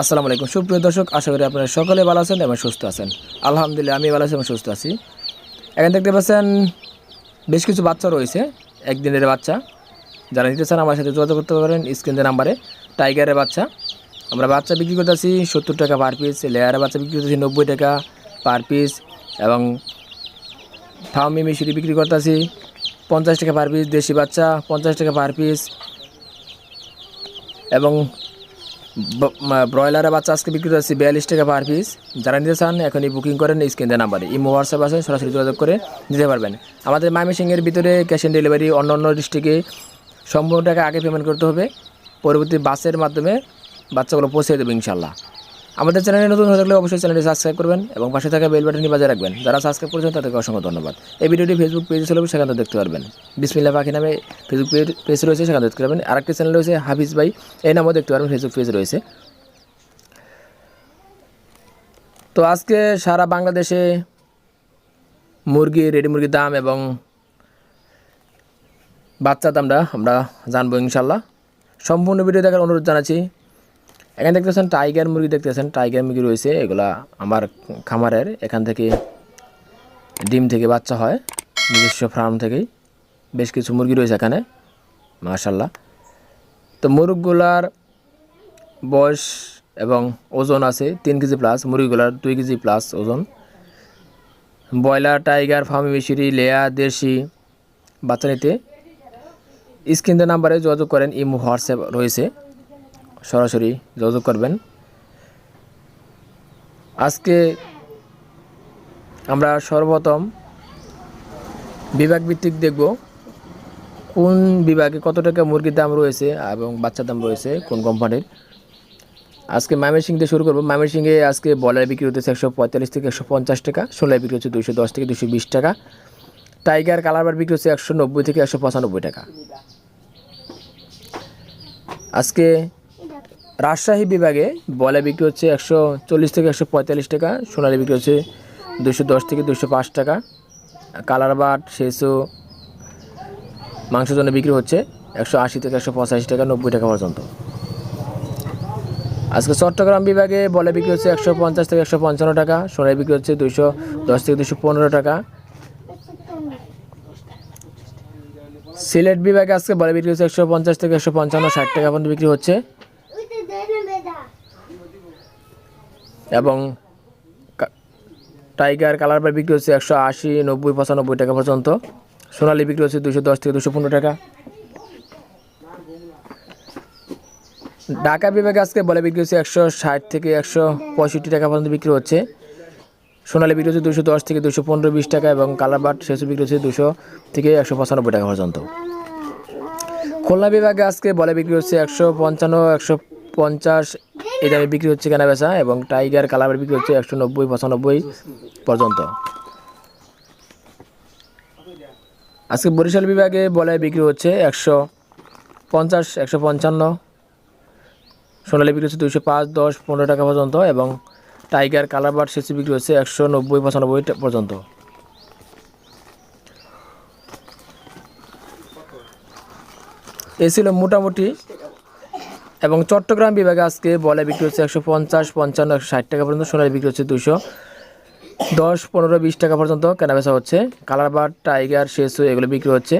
আসসালামু আলাইকুম। সুপ্রিয় দর্শক, আশা করি আপনারা সকলে ভালো আছেন এবং সুস্থ আছেন। আলহামদুলিল্লাহ আমি ভালো আছি এবং সুস্থ আছি। এখানে দেখতে পাচ্ছেন বেশ কিছু বাচ্চা রয়েছে, একদিনের বাচ্চা। যারা নিতে চান আমার সাথে যোগাযোগ করতে পারেন স্ক্রিনের নাম্বারে, টাইগারের বাচ্চা। আমরা বাচ্চা বিক্রি করতেছি সত্তর টাকা পার পিস লেয়ারের বাচ্চা বিক্রি করতেছি নব্বই টাকা পার পিস এবং ফার্মি মিশরি বিক্রি করতেছি পঞ্চাশ টাকা পার পিস দেশি বাচ্চা পঞ্চাশ টাকা পার পিস এবং ব্রয়লারের বাচ্চা আজকে বিক্রি হচ্ছে বিয়াল্লিশ টাকা পার পিস যারা নিতে চান, এখনই বুকিং করেন স্ক্রিনের নাম্বারে। ইমো হোয়াটসঅ্যাপ আছে, সরাসরি যোগাযোগ করে নিতে পারবেন। আমাদের ময়মনসিংহের ভিতরে ক্যাশ অন ডেলিভারি অন্য অন্য ডিস্ট্রিক্টে সম্পূর্ণ টাকা আগে পেমেন্ট করতে হবে। পরবর্তী বাসের মাধ্যমে বাচ্চাগুলো পৌঁছে দেবে ইনশাল্লাহ আমাদের চ্যানেলে নতুন হয়ে থাকলে অবশ্যই চ্যানেলটি সাবস্ক্রাইব করবেন এবং পাশে থাকা বেল বাটনটি বাজায় রাখবেন। যারা সাবস্ক্রাইব করেছেন তাদেরকে অসংখ্য ধন্যবাদ। এই ভিডিওটি ফেসবুক পেজে ছিল সেখান থেকে দেখতে পারবেন। বিসমিল্লা পাখি নামে ফেসবুক পেজ রয়েছে, সেখানে দেখতে পারবেন। আরেকটি চ্যানেল রয়েছে, হাফিজ ভাই, এই নামেও দেখতে পারবেন ফেসবুক পেজ রয়েছে। তো আজকে সারা বাংলাদেশে মুরগি রেডি মুরগির দাম এবং বাচ্চার দামটা আমরা জানব ইনশাল্লাহ সম্পূর্ণ ভিডিও দেখার অনুরোধ জানাচ্ছি এখানে দেখতেছেন টাইগার মুরগি, দেখতেছেন টাইগার মুরগি রয়েছে, এগুলা আমার খামারের, এখান থেকে ডিম থেকে বাচ্চা হয়, নিজস্ব ফার্ম থেকেই। বেশ কিছু মুরগি রয়েছে এখানে মাশাল্লাহ তো মুরগগুলার বয়স এবং ওজন আছে তিন কেজি প্লাস মুরগিগুলার দুই কেজি প্লাস ওজন। ব্রয়লার টাইগার ফার্মি মিশরি, লেয়া, দেশি, বাচ্চা নিতে। স্ক্রিনের নাম্বারে যোগাযোগ করেন, ইমো, হোয়াটসঅ্যাপ রয়েছে। সরাসরি যোগাযোগ করবেন। আজকে আমরা সর্বপ্রথম বিভাগ ভিত্তিক দেখব কোন বিভাগে কত টাকা মুরগির দাম রয়েছে এবং বাচ্চার দাম রয়েছে কোন কোম্পানির আজকে ময়মনসিং দিয়ে শুরু করব। ময়মনসিংহে আজকে বলার বিক্রি হতেছে একশো পঁয়তাল্লিশ থেকে একশো পঞ্চাশ টাকা সোলার বিক্রি হচ্ছে দুশো দশ থেকে দুশো বিশ টাকা, টাইগার কালারবার বিক্রি হচ্ছে একশো নব্বই থেকে একশো পঁচানব্বই টাকা। আজকে রাজশাহী বিভাগে বলে বিক্রি হচ্ছে একশো চল্লিশ থেকে একশো পঁয়তাল্লিশ টাকা, সোনালি বিক্রি হচ্ছে দুশো দশ থেকে দুশো পাঁচ টাকা। কালার বাট শেষও মাংসের জন্য বিক্রি হচ্ছে একশো আশি থেকে একশো পঁচাশি টাকা, নব্বই টাকা পর্যন্ত। আজকে চট্টগ্রাম বিভাগে বলে বিক্রি হচ্ছে একশো পঞ্চাশ থেকে একশো পঞ্চান্ন টাকা, সোনালি বিক্রি হচ্ছে দুশো দশ থেকে দুশো পনেরো টাকা। সিলেট বিভাগে আজকে বলে বিক্রি হচ্ছে একশো পঞ্চাশ থেকে একশো পঞ্চান্ন, ষাট টাকা পর্যন্ত বিক্রি হচ্ছে। এবং টাইগার কালার বার বিক্রি হচ্ছে একশো আশি, নব্বই, পঁচানব্বই টাকা পর্যন্ত। সোনালি বিক্রি হচ্ছে দুশো দশ থেকে দুশো পনেরো টাকা। ঢাকা বিভাগে আজকে বলে বিক্রি হচ্ছে একশো ষাট থেকে একশো পঁয়ষট্টি টাকা পর্যন্ত বিক্রি হচ্ছে। সোনালি বিক্রি হচ্ছে দুশো দশ থেকে দুশো পনেরো বিশ টাকা এবং কালার বাট শেষে বিক্রি হচ্ছে দুশো থেকে একশো পঁচানব্বই টাকা পর্যন্ত। খুলনা বিভাগে আজকে বলে বিক্রি হচ্ছে একশো পঞ্চান্ন, একশো পঞ্চাশ এই দামে বিক্রি হচ্ছে কেনা বেচা এবং টাইগার কালার বিক্রি হচ্ছে একশো নব্বই, পঁচানব্বই পর্যন্ত। আজকে বরিশাল বিভাগে বলে বিক্রি হচ্ছে একশো পঞ্চাশ, একশো পঞ্চান্ন। সোনালি বিক্রি হচ্ছে দুশো পাঁচ, দশ, পনেরো টাকা পর্যন্ত এবং টাইগার কালার শেষে বিক্রি হচ্ছে একশো নব্বই, পঁচানব্বই পর্যন্ত। এ ছিল মোটামুটি এবং চট্টগ্রাম বিভাগে আজকে বলে বিক্রি হচ্ছে একশো পঞ্চাশ, পঞ্চান্ন, একশো ষাট টাকা পর্যন্ত সোনার বিক্রি হচ্ছে দুশো দশ, পনেরো, বিশ টাকা পর্যন্ত কেনাবেচা হচ্ছে। কালার বার, টাইগার শেষু এগুলো বিক্রি হচ্ছে।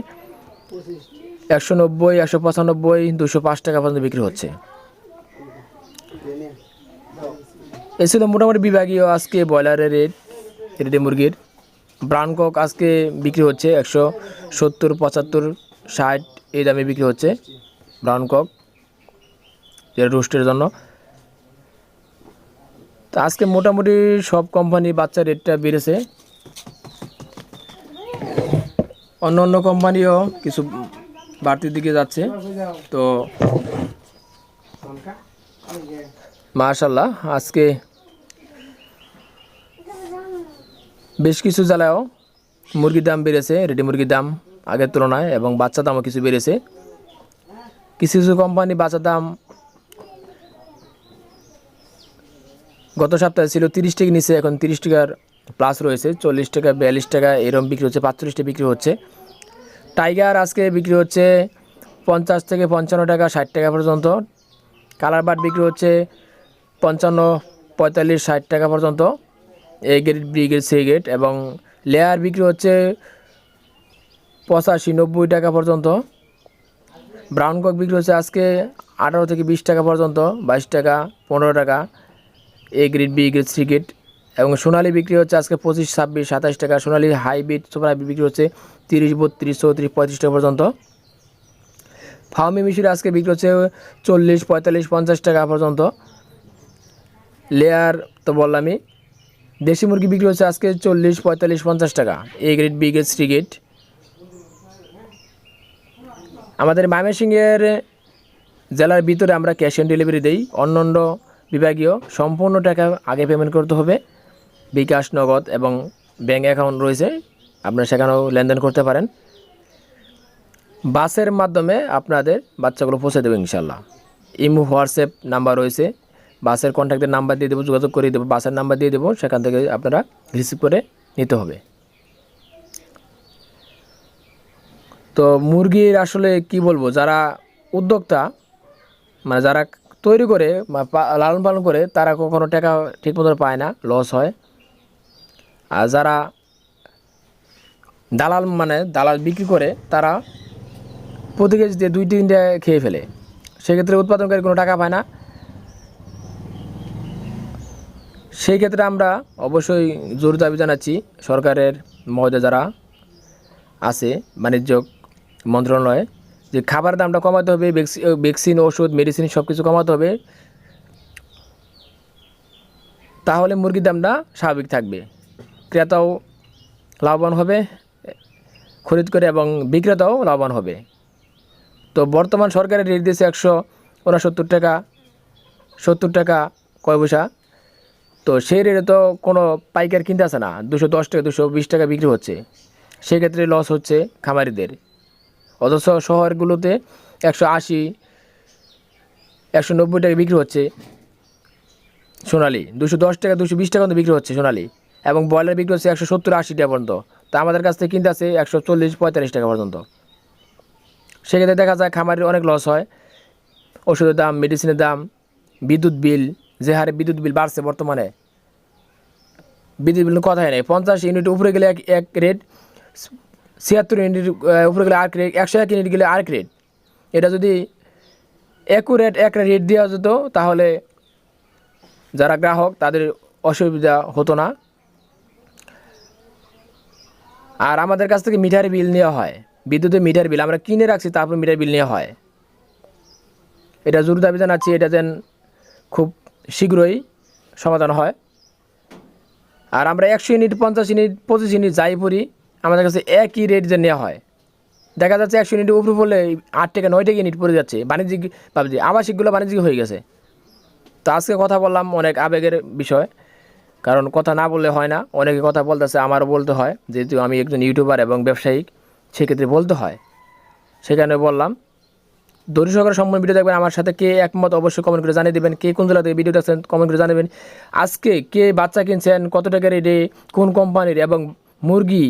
একশো নব্বই, একশো পঁচানব্বই দুশো পাঁচ টাকা পর্যন্ত বিক্রি হচ্ছে। এ ছিল মোটামুটি বিভাগীয় আজকে ব্রয়লারের রেট, রেডি মুরগির। ব্রাউন কক আজকে বিক্রি হচ্ছে একশো সত্তর, পঁচাত্তর, ষাট, এই দামে বিক্রি হচ্ছে ব্রাউন যেটা রোস্টের জন্য। তো আজকে মোটামুটি সব কোম্পানি বাচ্চার রেটটা বেড়েছে। অন্য অন্য কোম্পানিও কিছু বাড়তির দিকে যাচ্ছে। তো মার্শাল্লাহ আজকে বেশ কিছু জেলায়ও মুরগির দাম বেড়েছে রেডি মুরগির দাম আগের তুলনায়, এবং বাচ্চার দামও কিছু বেড়েছে। কিছু কিছু কোম্পানি বাচ্চার দাম গত সপ্তাহে ছিল তিরিশ টাকা নিচে, এখন তিরিশ টাকার প্লাস রয়েছে, চল্লিশ টাকা, বিয়াল্লিশ টাকা, এরকম বিক্রি হচ্ছে পাঁচচল্লিশ টাকা বিক্রি হচ্ছে। টাইগার আজকে বিক্রি হচ্ছে পঞ্চাশ থেকে পঞ্চান্ন টাকা, ষাট টাকা পর্যন্ত। কালার বাট বিক্রি হচ্ছে পঞ্চান্ন, পঁয়তাল্লিশ, ষাট টাকা পর্যন্ত। A grade B grade C grade এবং লেয়ার বিক্রি হচ্ছে পঁচাশি, নব্বই টাকা পর্যন্ত। ব্রাউন কক বিক্রি হচ্ছে আজকে আঠারো থেকে বিশ টাকা পর্যন্ত, বাইশ টাকা, পনেরো টাকা। A grade B grade C grade এবং সোনালি বিক্রি হচ্ছে আজকে পঁচিশ, ছাব্বিশ, সাতাশ টাকা। সোনালি হাইব্রিড হাইব্রিড বিক্রি হচ্ছে তিরিশ, বত্রিশ, চৌত্রিশ, পঁয়ত্রিশ টাকা পর্যন্ত। ফার্মি মিশির আজকে বিক্রি হচ্ছে চল্লিশ, পঁয়তাল্লিশ, পঞ্চাশ টাকা পর্যন্ত। লেয়ার তো বললামই। দেশি মুরগি বিক্রি হচ্ছে আজকে চল্লিশ, পঁয়তাল্লিশ, পঞ্চাশ টাকা। A grade B grade C grade আমাদের ময়মনসিংহের জেলার ভিতরে আমরা ক্যাশ অন ডেলিভারি দিই। অন্যান্য বিভাগীয় সম্পূর্ণ টাকা আগে পেমেন্ট করতে হবে। বিকাশ, নগদ এবং ব্যাঙ্ক অ্যাকাউন্ট রয়েছে। আপনারা সেখানেও লেনদেন করতে পারেন। বাসের মাধ্যমে আপনাদের বাচ্চাগুলো পৌঁছে দেবে ইনশাল্লাহ ইমো, হোয়াটসঅ্যাপ নাম্বার রয়েছে। বাসের কন্ট্যাক্টের নাম্বার দিয়ে দেবো, যোগাযোগ করে দেবো, বাসের নাম্বার দিয়ে দেবো, সেখান থেকে আপনারা রিসিভ করে নিতে হবে। তো মুরগির আসলে কি বলব, যারা উদ্যোক্তা মানে যারা তৈরি করে লালন পালন করে তারা কখনো টাকা ঠিক মতো পায় না লস হয়। আর যারা দালাল মানে দালাল বিক্রি করে তারা প্রতি কেজিতে দুই, তিনটে খেয়ে ফেলে। সেক্ষেত্রে উৎপাদনকারী কোনো টাকা পায় না। সেই ক্ষেত্রে আমরা অবশ্যই জোর দাবি জানাচ্ছি সরকারের মহোদয় যারা আছে বাণিজ্য মন্ত্রণালয়ে যে খাবার দামটা কমাতে হবে ভ্যাকসিন ওষুধ মেডিসিন সব কিছু কমাতে হবে, তাহলে মুরগির দামটা স্বাভাবিক থাকবে। ক্রেতাও লাভবান হবে, খরিদ করে এবং বিক্রেতাও লাভবান হবে। তো বর্তমান সরকারের রেট দিয়েছে একশো উনসত্তর টাকা, সত্তর টাকা কয় পয়সা। তো সেই রেটে তো কোনো পাইকার কিনতে আসে না, দুশো দশ টাকা, দুশো বিশ টাকা বিক্রি হচ্ছে। সেক্ষেত্রে লস হচ্ছে খামারিদের। অথচ শহরগুলোতে একশো আশি, একশো নব্বই টাকা বিক্রি হচ্ছে সোনালি। দুশো দশ টাকা, দুশো বিশ টাকা পর্যন্ত বিক্রি হচ্ছে সোনালি। এবং ব্রয়লার বিক্রি হচ্ছে একশো সত্তর আশি টাকা পর্যন্ত। তা আমাদের কাছ থেকে কিনতে আছে একশো চল্লিশ পঁয়তাল্লিশ টাকা পর্যন্ত। সেক্ষেত্রে দেখা যায় খামারের অনেক লস হয়। ওষুধের দাম মেডিসিনের দাম, বিদ্যুৎ বিল, যে হারে বিদ্যুৎ বিল বাড়ছে বর্তমানে। বিদ্যুৎ বিল কথাই নেই। পঞ্চাশ ইউনিট উপরে গেলে এক এক রেট ছিয়াত্তর ইউনিট উপরে গেলে আরেক রেট একশো এক ইউনিট গেলে আরেক রেট এটা যদি একুরেট এক রেট দেওয়া যেত, তাহলে যারা গ্রাহক, তাদের অসুবিধা হতো না। আর আমাদের কাছ থেকে মিটার বিল নেওয়া হয়। বিদ্যুতের মিটার বিল, আমরা কিনে রাখছি, তারপর মিটার বিল নেওয়া হয়। এটা জোর দাবি জানাচ্ছি, এটা যেন খুব শীঘ্রই সমাধান হয়। আর আমরা একশো ইউনিট পঞ্চাশ ইউনিট পঁচিশ ইউনিট যাই পড়ি আমাদের কাছে একই রেট যে নেওয়া হয়। দেখা যাচ্ছে একশো ইউনিটের উপরে পড়লে আট টাকা নয় টাকা ইউনিট পড়ে যাচ্ছে। বাণিজ্যিক ভাবছি আবাসিকগুলো বাণিজ্যিক হয়ে গেছে। তো আজকে কথা বললাম অনেক আবেগের বিষয়। কারণ কথা না বললে হয় না। অনেকে কথা বলতেছে, আমারও বলতে হয়। যেহেতু আমি একজন ইউটিউবার এবং ব্যবসায়িক, সেক্ষেত্রে বলতে হয়। সেখানে বললাম দড়ি সহকারে সম্পূর্ণ ভিডিও দেখবেন। আমার সাথে কে একমত অবশ্যই কমেন্ট করে জানিয়ে দেবেন। কে কোন জেলা থেকে ভিডিও দেখছেন কমেন্ট করে জানাবেন। আজকে কে বাচ্চা কিনছেন, কত টাকা রেটে কোন কোম্পানির এবং মুরগি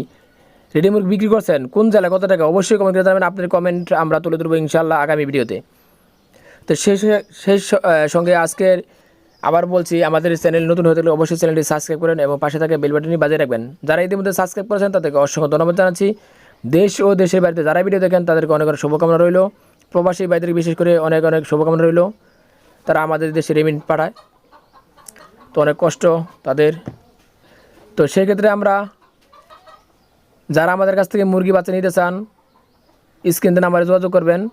রেডি মুরগি বিক্রি করছেন, কোন জেলায় কত টাকা? অবশ্যই কমেন্ট করে জানাবেন, আপনার কমেন্ট আমরা তুলে ধরবো ইনশাল্লাহ আগামী ভিডিওতে। তো সেই সেই সঙ্গে আজকের আবার বলছি, আমাদের চ্যানেল নতুন হয়ে থাকলে অবশ্যই চ্যানেলটি সাবস্ক্রাইব করেন এবং পাশে থাকে বেল বাটনটি বাজিয়ে রাখবেন। যারা ইতিমধ্যে সাবস্ক্রাইব করেছেন, তাদেরকে অসংখ্য ধন্যবাদ জানাচ্ছি। দেশ ও দেশের বাড়িতে যারা ভিডিও দেখেন, তাদেরকে অনেক অনেক শুভকামনা রইল। প্রবাসী বাইদের বিশেষ করে অনেক অনেক শুভকামনা রইল। তারা আমাদের দেশে রেমিট পাঠায়। তো অনেক কষ্ট তাদের। তো সেক্ষেত্রে আমরা যারা আমাদের কাছ থেকে মুরগি বাচ্চা নিতে চান স্ক্রিনতে নাম্বারে যোগাযোগ করবেন।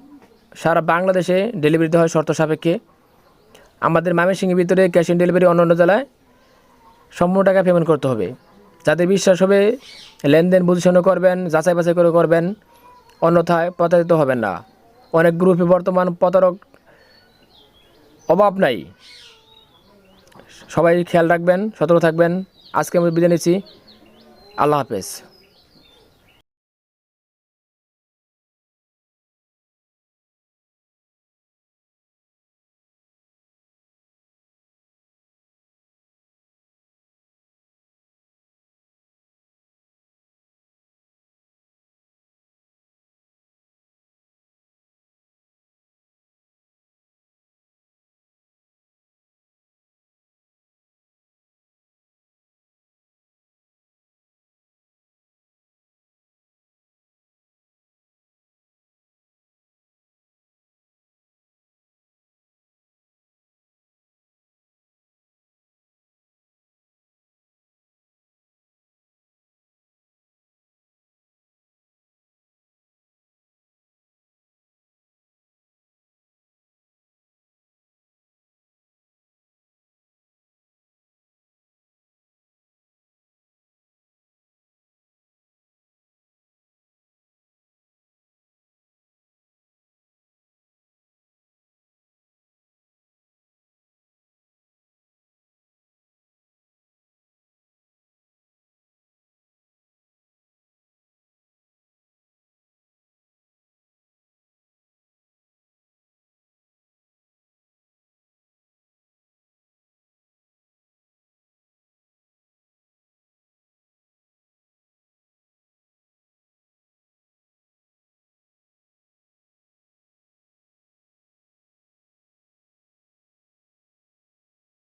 সারা বাংলাদেশে ডেলিভারি দেওয়া হয় শর্ত সাপেক্ষে। আমাদের ময়মনসিংহের ভিতরে ক্যাশ অন ডেলিভারি অন্য অন্য জেলায় সম্পূর্ণ টাকা পেমেন্ট করতে হবে। যাদের বিশ্বাস হবে, লেনদেন বুঝানো করবেন, যাচাই বাছাই করে করবেন, অন্যথায় প্রতারিত হবেন না। অনেক গ্রুপে বর্তমান প্রতারক অভাব নাই। সবাই খেয়াল রাখবেন, সতর্ক থাকবেন। আজকে আমি বিদায় নিচ্ছি। আল্লাহ হাফেজ।